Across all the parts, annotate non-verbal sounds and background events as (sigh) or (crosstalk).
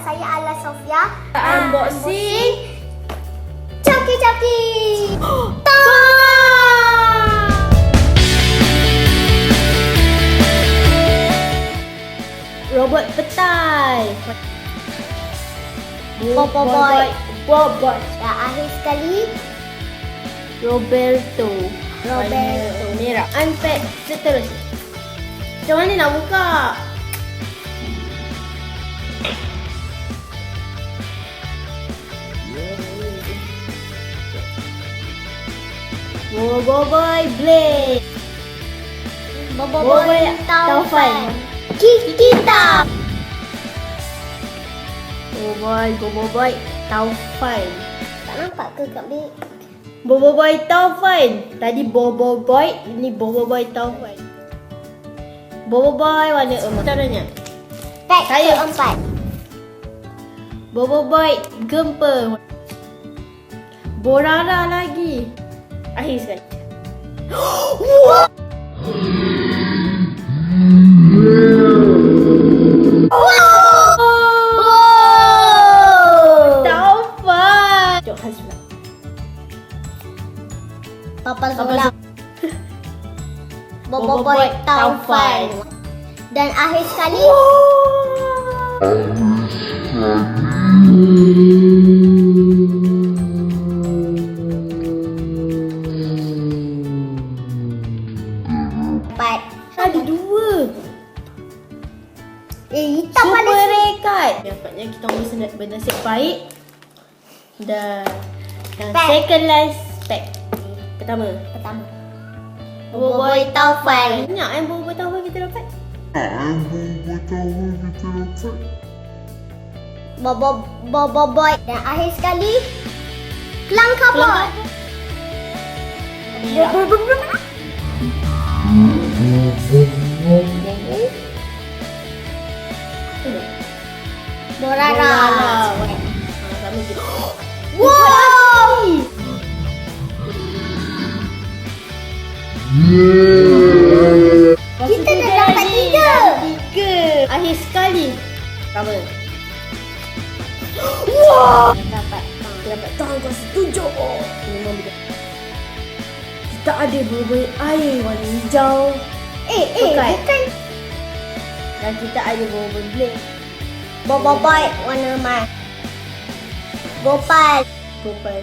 kita Unboxing. Coki-coki. (gasps) Robot petai. Boboiboy. Bobot. Dan akhir sekali, Roberto. Roberto. Merah. Unpack seterusnya. Macam mana nak buka? Boboiboy Blade. Boboiboy Taufan. Taufan. Kita. Boboiboy, Boboiboy Taufan. Tak nampak ke kat beg? Boboiboy Taufan. Tadi Boboiboy, ini Boboiboy Taufan. Boboiboy warna emas. Caranya. Pack Saya. keempat. Boboiboy Gempa. Borara lagi. Akhir sekali. Oh! Papa. (laughs) Boboiboy Taufan. Dan akhir sekali. Ada dua. Eh, hitam Super pada rare card. Nampaknya kita orang bersenat bernasib baik. Dan yang Pack. second last pack. Pertama. pertama. Boboiboy Taufan. Banyak yang Boboiboy Taufan kita dapat. Bobo Bobo Boy dan akhir sekali Kelang kabut. Borara. Borara. Sama je. Wow. Kita dah dapat tiga. Tiga. Akhir sekali. Sama. Wow. Dapat. Kita dapat tahu kau setuju. Memang betul. Kita ada boboiboy air warna hijau. Eh, eh, Bukan. bukan. Dan kita ada boboiboy blade. Bobo Boy warna emas. Gopal. Gopal.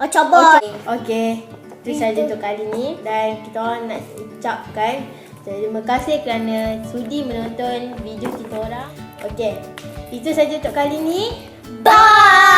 Oh, coba. Okey. Itu saja untuk kali ni dan kita orang nak ucapkan terima kasih kerana sudi menonton video kita orang. Okey. Itu saja untuk kali ni. Bye.